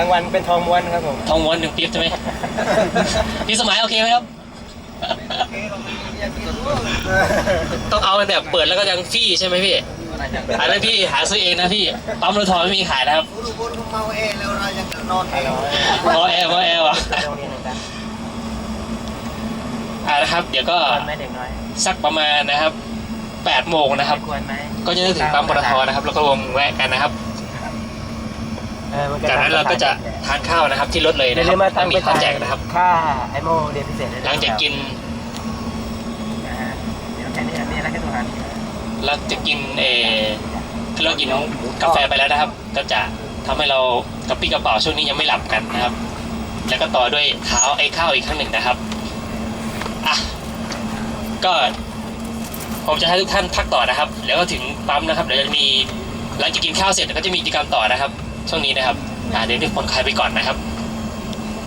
รางวัลเป็นทองม้วนครับผมทองม้วนหนึ่งปี๊บใช่ไหม พี่สมัยโอเคไหมครับ ต้องเอาแต่เปิดแล้วก็ยังฟรี่ใช่ไหมพี่อันนั้นพี่หาซื้อเองนะพี่ ปั๊มรถทองไม่มีขายนะครับเมาเองแล้วเรายังนอนฮัลโหลพอแอร์พอแอร์วะโรงเรียนหนึ่งจ้ะอ่านะครับ เดี๋ยวก็ควรไหมเด็กน้อยสักประมาณนะครับ8โมงนะครับควรไหมก็จะถึงปั๊มปตทนะครับ แล้วก็วงแวะกันนะครับ เออมัจากนั้นเราก็จะทานข้าวนะครับ ที่รถเลยอย่านะคลืรับมมาตั้งมีไปข้าวแจกนะครับ ค่าไอโมเรียนพิเศษด้วยนะหลังจากกินอ่าเดี๋ยวแค่นี้มีอะไรแค่ตัวหันหลังจากกินเออคือเรากินกาแฟไปแล้วนะครับ ก็จะทำให้เรากระปรี้กระเป๋าช่วงนี้ยังไม่หลับกันนะครับ แล้วก็ต่อด้วยข้าวไอ้ข้าวอีกครั้งหนึ่งนะครับอะก็ผมจะให้ทุกท่านพักต่อนะครับ แล้วก็ถึงปั๊มนะครับเดี๋ยวจะมีหลังจากกินข้าวเสร็จเดี๋ยวก็จะมีกิจกรรมต่อนะครับ ช่วงนี้นะครับอ่าเดี๋ยวนี้ผ่อนคลายไปก่อนนะครับ